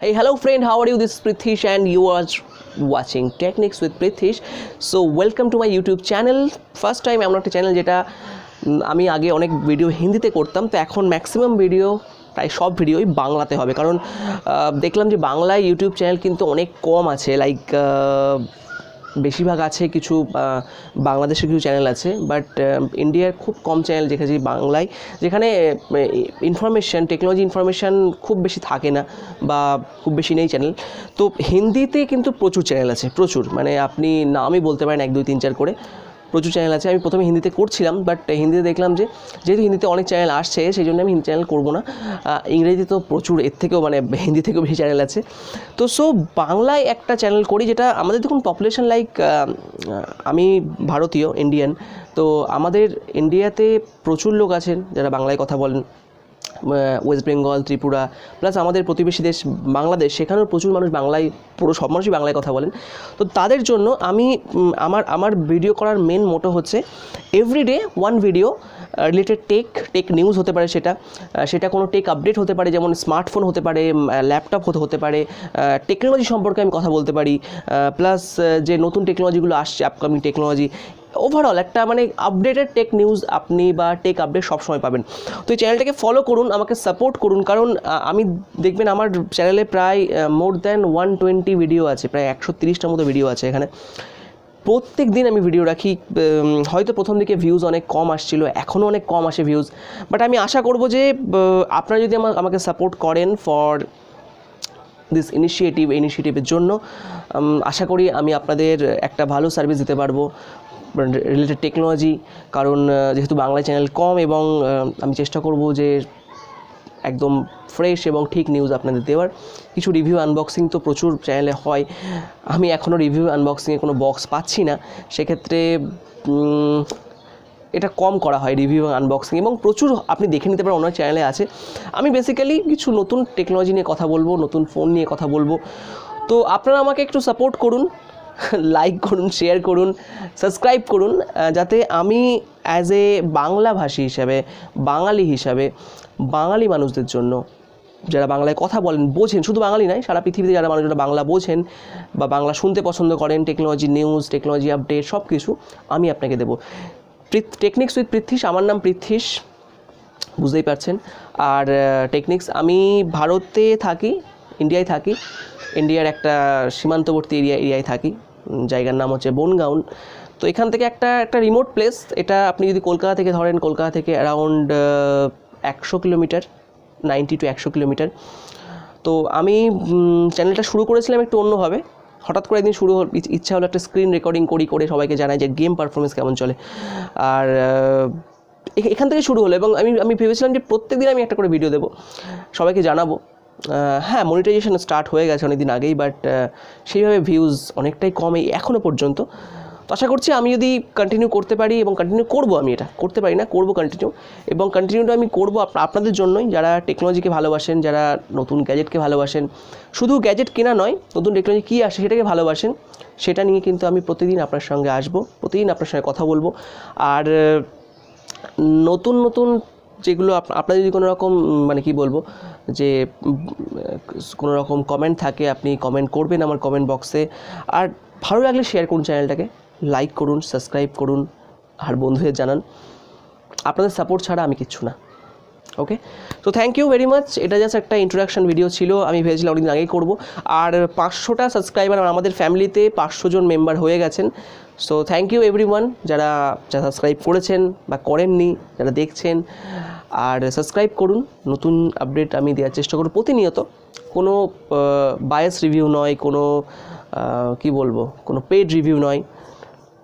Hey, hello friend, how are you? This is Prithish and you are watching Techniques with Prithish. So, welcome to my YouTube channel. First time এমন একটা channel যেটা আমি আগে অনেক video হিন্দিতে করতাম তো এখন ম্যাক্সিমাম ভিডিও প্রায় সব ভিডিওই বাংলাতে হবে কারণ দেখলাম যে বাংলায় ইউটিউব চ্যানেল কিন্তু অনেক কম আছে লাইক বেশিরভাগ আছে কিছু বাংলাদেশের কিছু চ্যানেল আছে বাট ইন্ডিয়ার খুব কম চ্যানেল দেখেছি বাংলায়, যেখানে ইনফরমেশান টেকনোলজি ইনফরমেশান খুব বেশি থাকে না বা খুব বেশি নেই চ্যানেল তো হিন্দিতে কিন্তু প্রচুর চ্যানেল আছে, প্রচুর। মানে আপনি নামই বলতে পারেন এক, দুই, তিন, চার করে। প্রচুর চ্যানেল আছে। আমি প্রথমে হিন্দিতে করছিলাম বাট হিন্দিতে দেখলাম যে, যেহেতু হিন্দিতে অনেক চ্যানেল আসছে, সেই জন্য আমি হিন্দি চ্যানেল করব না। ইংরেজিতে ইংরেজি তো প্রচুর, এর থেকেও মানে হিন্দি থেকেও বেশি চ্যানেল আছে। তো সো বাংলায় একটা চ্যানেল করি যেটা আমাদের দেখুন পপুলেশন লাইক আমি ভারতীয় ইন্ডিয়ান তো আমাদের ইন্ডিয়াতে প্রচুর লোক আছেন যারা বাংলায় কথা বলেন। ওয়েস্ট বেঙ্গল ত্রিপুরা প্লাস আমাদের প্রতিবেশী দেশ বাংলাদেশ, সেখানেও প্রচুর মানুষ বাংলায়, পুরো সব মানুষই বাংলায় কথা বলেন। তো তাদের জন্য আমি আমার আমার ভিডিও করার মেন মোটো হচ্ছে everyday one video related tech tech news হতে পারে সেটা সেটা কোনো টেক আপডেট হতে পারে, যেমন স্মার্টফোন হতে পারে ল্যাপটপ হতে হতে পারে টেকনোলজি সম্পর্কে আমি কথা বলতে পারি প্লাস যে নতুন টেকনোলজিগুলো আসছে আপকামিং টেকনোলজি ওভারঅল একটা মানে আপডেটেড টেক নিউজ আপনি বা টেক আপডেট সবসময় পাবেন। তো এই চ্যানেলটাকে ফলো করুন, আমাকে সাপোর্ট করুন, কারণ আমি দেখবেন আমার চ্যানেলে প্রায় more than one twenty video আছে, প্রায় একশো তিরিশটার মতো ভিডিও আছে এখানে। প্রত্যেক দিন আমি ভিডিও রাখি হয়তো প্রথম দিকে ভিউজ অনেক কম আসছিল এখনও অনেক কম আসে ভিউজ বাট আমি আশা করব যে আপনারা যদি আমা- আমাকে সাপোর্ট করেন ফর দিস ইনিশিয়েটিভ ইনিশিয়েটিভের জন্য আশা করি আমি আপনাদের একটা ভালো সার্ভিস দিতে পারব। রিলেটেড টেকনোলজি কারণ যেহেতু বাংলা চ্যানেল কম এবং আমি চেষ্টা করব যে একদম ফ্রেশ এবং ঠিক নিউজ আপনাদের দেওয়ার। কিছু রিভিউ আনবক্সিং তো প্রচুর চ্যানেলে হয়। আমি এখনও রিভিউ আনবক্সিংয়ে কোনো বক্স পাচ্ছি না। সেক্ষেত্রে এটা কম করা হয় রিভিউ আনবক্সিং এবং প্রচুর আপনি দেখে নিতে পারেন অন্য চ্যানেলে আছে। আমি বেসিক্যালি কিছু নতুন টেকনোলজি নিয়ে কথা বলব, নতুন ফোন নিয়ে কথা বলব। তো আপনারা আমাকে একটু সাপোর্ট করুন। লাইক করুন শেয়ার করুন সাবস্ক্রাইব করুন যাতে আমি অ্যাজ এ বাংলাভাষী হিসাবে, বাঙালি হিসাবে, বাঙালি মানুষদের জন্য যারা বাংলায় কথা বলেন, বোঝেন, শুধু বাঙালি নয়, সারা পৃথিবীতে যারা মানুষরা বাংলা বোঝেন বা বাংলা শুনতে পছন্দ করেন টেকনোলজি নিউজ টেকনোলজি আপডেট সব কিছু আমি আপনাকে দেবো। টেকনিক্স উইথ পৃথ্বীশ আমার নাম পৃথ্বীশ বুঝতেই পারছেন? আর টেকনিক্স আমি ভারতে থাকি ইন্ডিয়ায় থাকি ইন্ডিয়ার একটা সীমান্তবর্তী এরিয়া এরিয়ায় থাকি। জায়গার নাম হচ্ছে বনগাউন তো এখান থেকে একটা একটা রিমোট প্লেস এটা আপনি যদি কলকাতা থেকে ধরেন, কলকাতা থেকে অ্যারাউন্ড একশো কিলোমিটার নাইনটি টু একশো কিলোমিটার। তো আমি চ্যানেলটা শুরু করেছিলাম একটু অন্যভাবে। হঠাৎ করে একদিন শুরু হল ইচ্ছা হলো একটা স্ক্রিন রেকর্ডিং করি, করে সবাইকে জানাই যে গেম পারফরমেন্স কেমন চলে। আর এখান থেকে শুরু হলো এবং আমি আমি ভেবেছিলাম যে প্রত্যেক দিন আমি একটা করে ভিডিও দেবো। সবাইকে জানাব। হ্যাঁ মনিটাইজেশন স্টার্ট হয়ে গেছে অনেক দিন আগেই বাট সেইভাবে ভিউজ অনেকটাই কমে এখনও পর্যন্ত। তো আশা করছি আমি যদি কন্টিনিউ করতে পারি এবং কন্টিনিউ করব আমি এটা, করতে পারি না, করব কন্টিনিউ এবং কন্টিনিউটা আমি করব আপ- আপনাদের জন্যই, যারা টেকনোলজিকে ভালোবাসেন, যারা নতুন গ্যাজেটকে ভালোবাসেন। শুধু গ্যাজেট কেনা নয়, নতুন টেকনোলজি কী আসে সেটাকে ভালোবাসেন, সেটা নিয়ে কিন্তু আমি প্রতিদিন আপনার সঙ্গে আসব, প্রতিদিন আপনার সঙ্গে কথা বলব। আর, নতুন নতুন যেগুলো আপ- আপনার যদি কোনো রকম মানে কি বলব, যে কোনো রকম কমেন্ট থাকে, আপনি কমেন্ট করবেন আমার কমেন্ট বক্সে আর ভালো লাগলে শেয়ার করুন চ্যানেলটাকে লাইক করুন সাবস্ক্রাইব করুন, আর বন্ধুদের জানান। আপনাদের সাপোর্ট ছাড়া আমি কিচ্ছু না। ওকে তো থ্যাংক ইউ ভেরি মাচ এটা জাস্ট একটা ইন্ট্রোডাকশন ভিডিও ছিল, আমি ভেবেছিলাম অনেকদিন আগেই করব। আর পাঁচশোটা সাবস্ক্রাইবার আমাদের ফ্যামিলিতে পাঁচশো জন মেম্বার হয়ে গেছেন। সো থ্যাংক ইউ এভরি যারা যারা সাবস্ক্রাইব করেছেন বা করেননি, যারা দেখছেন, আর সাবস্ক্রাইব করুন। নতুন আপডেট আমি দেওয়ার চেষ্টা করব প্রতিনিয়ত। কোনো বায়াস রিভিউ নয়, কোনো কি বলব, কোনো পেড রিভিউ নয়।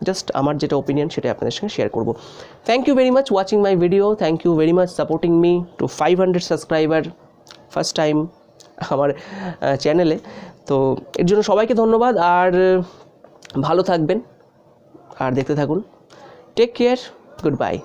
জাস্ট আমার যেটা ওপিনিয়ন সেটা আপনাদের সঙ্গে শেয়ার করব। Thank you very much watching my video thank you very much supporting me to five hundred subscriber first time আমার চ্যানেলে তো এর জন্য সবাইকে ধন্যবাদ। আর, ভালো থাকবেন। আর দেখতে থাকুন। Take care good bye